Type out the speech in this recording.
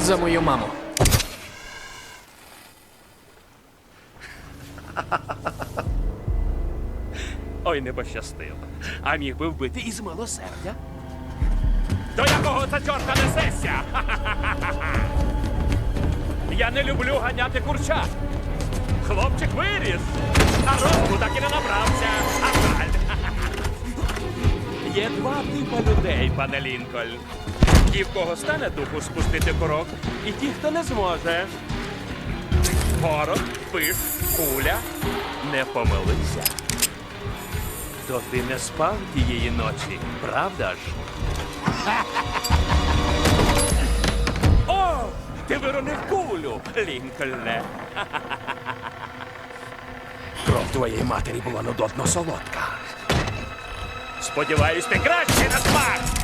За мою маму. Ой, не пощастило. А міг би вбити із милосердя. До якого це чорта несеться? Я не люблю ганяти курчат. Хлопчик виріс, а росту так і не набрався. А. Є два типи людей, пане Лінкольн. Ті, в кого стане духу спустити корок, і ті, хто не зможе. Город, пиш, куля, не помилився. То ти не спав тієї ночі, правда ж? О! Ти виронив кулю, Лінкольне. Кров твоєї матері була нудотно солодка. Сподіваюсь, ти краще на смак.